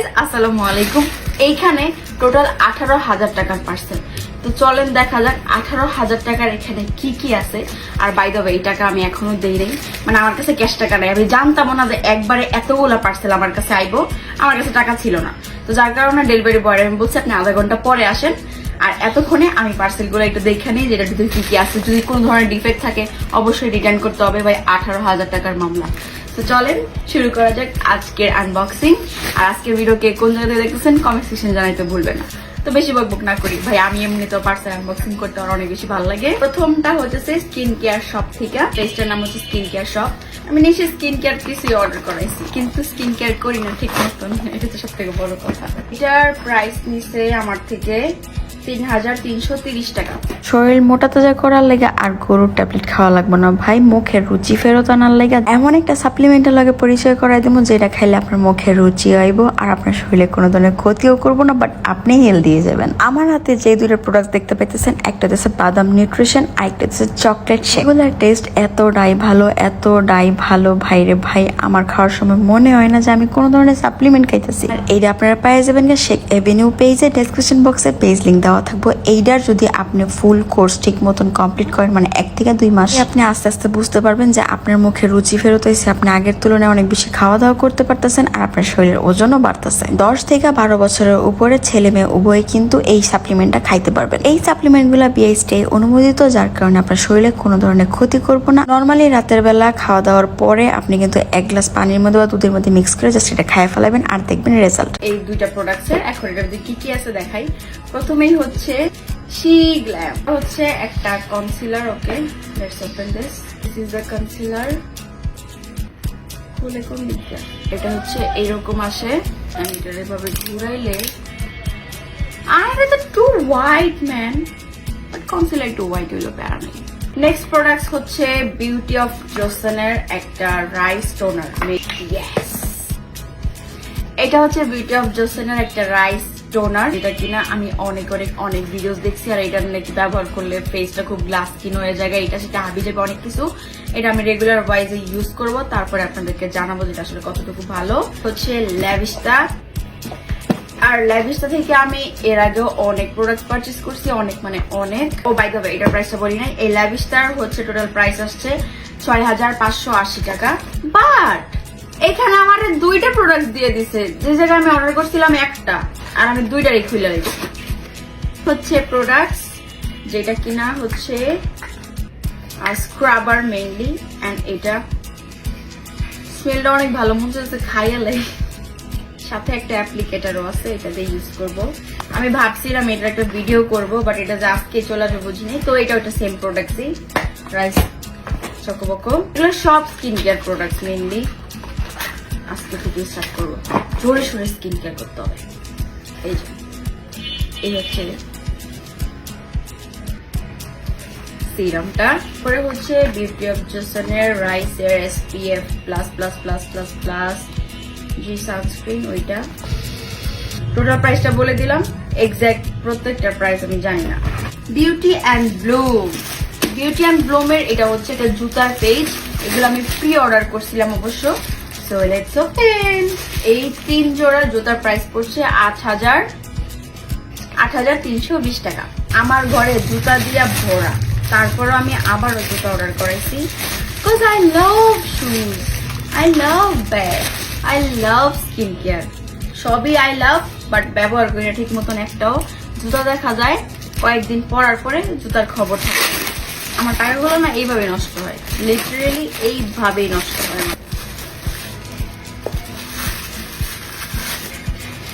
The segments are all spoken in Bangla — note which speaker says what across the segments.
Speaker 1: গাইজ আসসালামু আলাইকুম। এইখানে টোটাল আঠারো হাজার টাকার পার্সেল তো চলেন দেখা যাক আঠারো হাজার টাকার এখানে কি কি আছে। আর বাই দ্য এই টাকা আমি এখনও দেই নাই। মানে আমার কাছে ক্যাশ টাকা নেই। আমি জানতাম না যে একবারে এতগুলো পার্সেল আমার কাছে আইবো। আমার কাছে টাকা ছিল না। তো যার কারণে ডেলিভারি বয় আমি বলছি, আপনি আধা ঘণ্টা পরে আসেন। আর এতক্ষণে আমি পার্সেলগুলো একটু দেখে নিই যেটার ভিতরে কি কি আছে। যদি কোনো ধরনের ডিফেক্ট থাকে, অবশ্যই রিটার্ন করতে হবে ভাই, আঠারো হাজার টাকার মামলা। তো চলেন, শুরু করা যাক আজকের আনবক্সিং আর আজকের ভিডিও কে কোন জায়গা থেকে দেখতেছেন কমেন্ট সেকশন জানাইতে ভুলবেন না। তো বেশি বকবক না করি। ভাই, আমি এমনি তো পার্সেল আনবক্সিং করতে আমার অনেক বেশি ভালো লাগে। প্রথমটা হচ্ছে স্কিন কেয়ার শপ থেকে। পেজটার নাম হচ্ছে স্কিন কেয়ার শপ আমি নিশ্চয়ই স্কিন কেয়ার কিছুই অর্ডার করাইছি, কিন্তু স্কিন কেয়ার করি না ঠিক মতন। এটা তো সব থেকে বড় কথা। এটার প্রাইস নিছে আমার থেকে তিন হাজার তিনশো তিরিশ টাকা।
Speaker 2: শরীর মোটা তাজা করার লেগে আর গরুর ট্যাবলেট খাওয়া লাগবে না। ভাই, মুখের রুচি ফেরত আনার লেগে এমন একটা সাপ্লিমেন্টের লগে পরিচয় করাই দেবো, যেটা খাইলে আপনার মুখের রুচি আইব আর আপনার শরীরে কোনো ধরনের ক্ষতিও করব না বাট আপনি হেলদি যাবেন। আমার হাতে যে দুইটা প্রোডাক্ট দেখতে পাইতেছেন, একটা হচ্ছে বাদাম নিউট্রিশন আর একটা হচ্ছে চকলেট সেগুলোর টেস্ট এতটাই ভালো এতটাই ভালো। ভাইরে ভাই, আমার খাওয়ার সময় মনে হয় না যে আমি কোনো ধরনের সাপ্লিমেন্ট খাইতেছি। আর এইটা আপনারা পেয়ে যাবেন শেখ এভিনিউ পেজে ডেসক্রিপশন বক্সে পেজ লিঙ্ক দেওয়া থাকব। এইটার যদি আপনি ফুল কোর্স ঠিক মতন কমপ্লিট করেন মানে এক থেকে দুই মাস আপনি আস্তে আস্তে বুঝতে পারবেন যে আপনার মুখে রুচি ফেরত হয়েছে আপনি আগের তুলনায় অনেক বেশি খাওয়া দাওয়া করতে পারতেছেন আর আপনার শরীরের ওজনও বাড়তেছে। দশ থেকে বারো বছরের উপরে ছেলে মেয়ে উভয় কিন্তু এই সাপ্লিমেন্টটা খাইতে পারবেন। এই সাপ্লিমেন্টগুলো বিএসটি অনুমোদিত যার কারণে আপনার শরীরে কোনো ধরনের ক্ষতি করব না। নর্মালি রাতের বেলা খাওয়া দাওয়ার পরে আপনি কিন্তু এক গ্লাস পানির মধ্যে বা দুধের মধ্যে মিক্স করে জাস্ট এটা খাইয়ে ফেলাবেন আর দেখবেন রেজাল্ট
Speaker 1: এই দুইটা প্রোডাক্টসের এখন এটার মধ্যে কি কি আছে দেখাই। প্রথমেই হচ্ছে শি গ্ল্যাম হচ্ছে একটা concealer okay let's open this this is the concealer খুলে কোন দিকটা? এটা হচ্ছে আসে। আমি এটা এভাবে ঘুরাইলে আর এটা টু হোয়াইট ম্যান কনসিলার একটু হোয়াইট হইল প্যারা নেই। নেক্সট প্রোডাক্টস হচ্ছে বিউটি অফ জোসনের একটা রাইস টোনার এটা হচ্ছে বিউটি অফ জোসেনের একটা রাইস টোনার, যেটা কিনা আমি অনেক অনেক অনেক ভিডিওস দেখছি, আর এটা নাকি ব্যবহার করলে ফেসটা খুব গ্লাস স্কিন হয়ে যায়। এটা সেটা হাবি যাবে অনেক কিছু। এটা আমি রেগুলার ওয়াইজে ইউজ করব। তারপরে আপনাদেরকে জানাব যেটা আসলে কতটুকু ভালো। হচ্ছে ল্যাভিস্টা আর ল্যাভিস্টা থেকে আমি এর আগেও অনেক প্রোডাক্ট পারচেস করছি, অনেক মানে অনেক। ও বাই দ্য এটার প্রাইসটা বলি নাই। এই ল্যাভিস্টার হচ্ছে টোটাল প্রাইস আসছে ছয় হাজার পাঁচশো আশি টাকা। বাট এখানে আমার দুইটা প্রোডাক্ট দিয়ে দিছে। যে জায়গায় আমি অর্ডার করছিলাম একটা, আর আমি দুইটারই খুলে রেখেছি হচ্ছে প্রোডাক্টস যেটা কিনা হচ্ছে স্ক্রাবার মেইনলি অ্যান্ড এটা স্মেলটা অনেক ভালো, মনে হচ্ছে খাইয়ালে সাথে একটা অ্যাপ্লিকেটারও আছে, এটা দিয়ে ইউজ করব। আমি ভাবছিলাম এটা একটা ভিডিও করব বাট এটা যে আজকে চলে আসবে বুঝিনি। তো এটা ওটা সেম প্রোডাক্টসই রাইস চকোবকো এগুলো সব স্কিন কেয়ার প্রোডাক্টস মেইনলি আজকে থেকে স্টার্ট করব। জোরে সোরে স্কিন কেয়ার করতে হবে। এই যে, এই হচ্ছে সিরামটা পরে হচ্ছে বিউটি অফ জোসনের রাইস এর SPF plus plus plus plus plus জি সানস্ক্রিন ওইটা। টোটাল প্রাইসটা বলে দিলাম। এক্স্যাক্ট প্রত্যেকটা প্রাইস আমি জানি না। Beauty and Bloom Beauty and ব্লুমের এটা হচ্ছে একটা জুতার পেজ এগুলো আমি প্রি অর্ডার করছিলাম অবশ্য। সো লেটস ওপেন এই তিন জোড়া জুতার প্রাইস পড়ছে আট হাজার আট হাজার তিনশো বিশ টাকা। আমার ঘরে জুতা দিয়া ভরা। তারপরও আমি আবারও জুতা অর্ডার করেছি because I love shoes I love bag I love skin care সবই আই লাভ বাট ব্যবহার করি না ঠিক মতন একটাও। জুতা দেখা যায়, কয়েকদিন পরার পরে জুতার খবর থাকে। আমার টাকাগুলো না এইভাবে নষ্ট হয়। লিটারেলি এইভাবেই নষ্ট হয়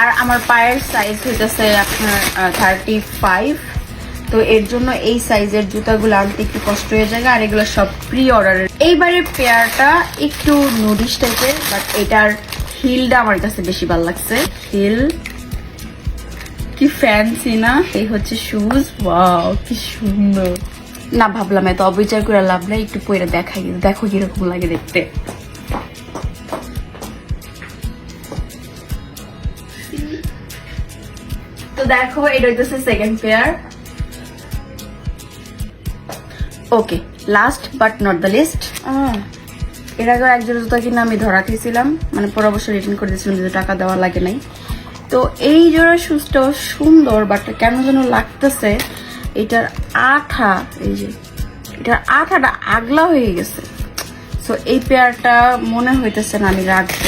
Speaker 1: আর আমার পায়ের সাইজ হইতেছে আপনার থার্টি ফাইভ তো এর জন্য এই সাইজের জুতাগুলো আনতে একটু কষ্ট হয়ে যায় আর এগুলো সব প্রি অর্ডারের এইবারের পেয়ারটা একটু নুডিশ টাইপের বাট এটার হিলটা আমার কাছে বেশি ভালো লাগছে। হিল কি ফ্যান্সি না? এই হচ্ছে শুজ ওয়াও কি সুন্দর। না, ভাবলাম এত অবিচার করে লাভ নাই, একটু পরে দেখাই, দেখো কীরকম লাগে দেখতে। তো দেখো, এটা হইতেছে second pair okay last but not the least এর আগে এক জোড়া জুতা কিনে আমি ধরা খেয়েছিলাম। মানে পর অবশ্যই রিটার্ন করে দিয়েছিলাম যে টাকা দেওয়া লাগে নাই। তো এই জোড়া শুজটাও সুন্দর বাট কেন যেন লাগতেছে, এটার আঠা, এই যে, এটার আঠাটা আগলা হয়ে গেছে। সো এই পেয়ারটা মনে হইতেছে না আমি রাখব।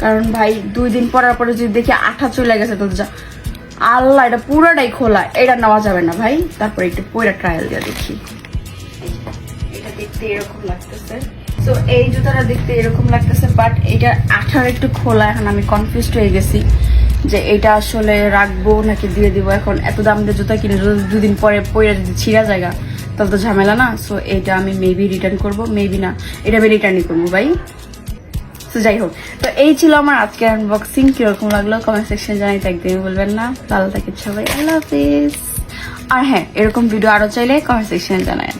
Speaker 1: কারণ ভাই, দুই দিন পরার পরে যদি দেখি আঠা চলে গেছে তো যা আল্লাহ, এটা পুরোটাই খোলা। এটা নেওয়া যাবে না ভাই। তারপরে একটু পুরো ট্রায়াল দিয়ে দেখি। এটা দেখতে এরকম লাগতেছে। তো এই জুতাটা দেখতে এরকম লাগতেছে বাট এটা আঠার একটু খোলা। এখন আমি কনফিউজড হয়ে গেছি যে এটা আসলে রাখব নাকি দিয়ে দিব। এখন এত দাম দিয়ে জুতা কিনে দুদিন পরে পরে যদি ছিঁড়া জায়গা, তাহলে তো ঝামেলা না। সো এটা আমি মেবি রিটার্ন করব। মেবি না। এটা আমি রিটার্নই করব ভাই। তো যাই হোক, তো এই ছিল আমার আজকে আনবক্সিং কীরকম লাগল কমেন্ট সেকশন জানাইতে একদমই বলবেন না। ভালো থাকেন সবাই। আল্লাহ হাফিজ আর হ্যাঁ এরকম ভিডিও আরও চাইলে কমেন্ট সেকশনে জানায়